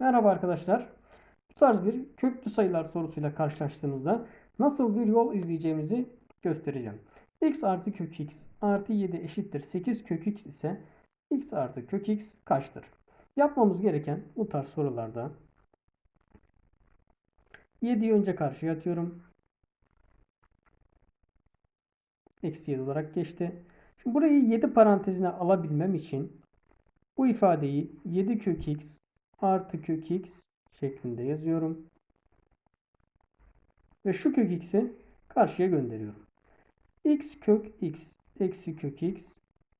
Merhaba arkadaşlar. Bu tarz bir köklü sayılar sorusuyla karşılaştığımızda nasıl bir yol izleyeceğimizi göstereceğim. x artı kök x artı 7 eşittir 8 kök x ise x artı kök x kaçtır? Yapmamız gereken bu tarz sorularda 7'yi önce karşıya atıyorum. Eksi 7 olarak geçti. Şimdi burayı 7 parantezine alabilmem için bu ifadeyi 7 kök x artı kök x şeklinde yazıyorum. Ve şu kök x'i karşıya gönderiyorum. x kök x eksi kök x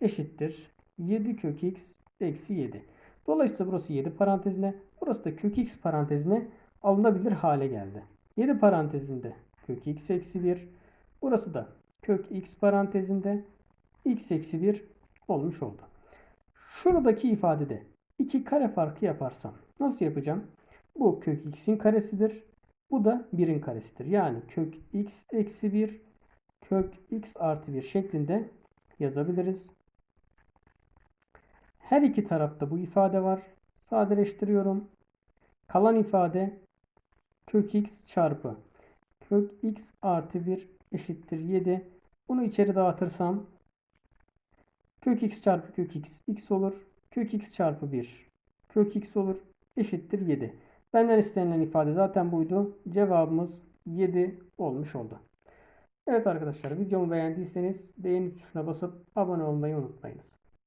eşittir 7 kök x eksi 7. Dolayısıyla burası 7 parantezine, burası da kök x parantezine alınabilir hale geldi. 7 parantezinde kök x eksi 1. Burası da kök x parantezinde x eksi 1 olmuş oldu. Şuradaki ifadede 2 kare farkı yaparsam nasıl yapacağım? Bu kök x'in karesidir. Bu da 1'in karesidir. Yani kök x eksi 1 kök x artı 1 şeklinde yazabiliriz. Her iki tarafta bu ifade var. Sadeleştiriyorum. Kalan ifade kök x çarpı kök x artı 1 eşittir 7. Bunu içeri dağıtırsam kök x çarpı kök x x olur. Kök x çarpı 1 kök x olur. Eşittir 7. Benden istenilen ifade zaten buydu. Cevabımız 7 olmuş oldu. Evet arkadaşlar videomu beğendiyseniz beğeni tuşuna basıp abone olmayı unutmayınız.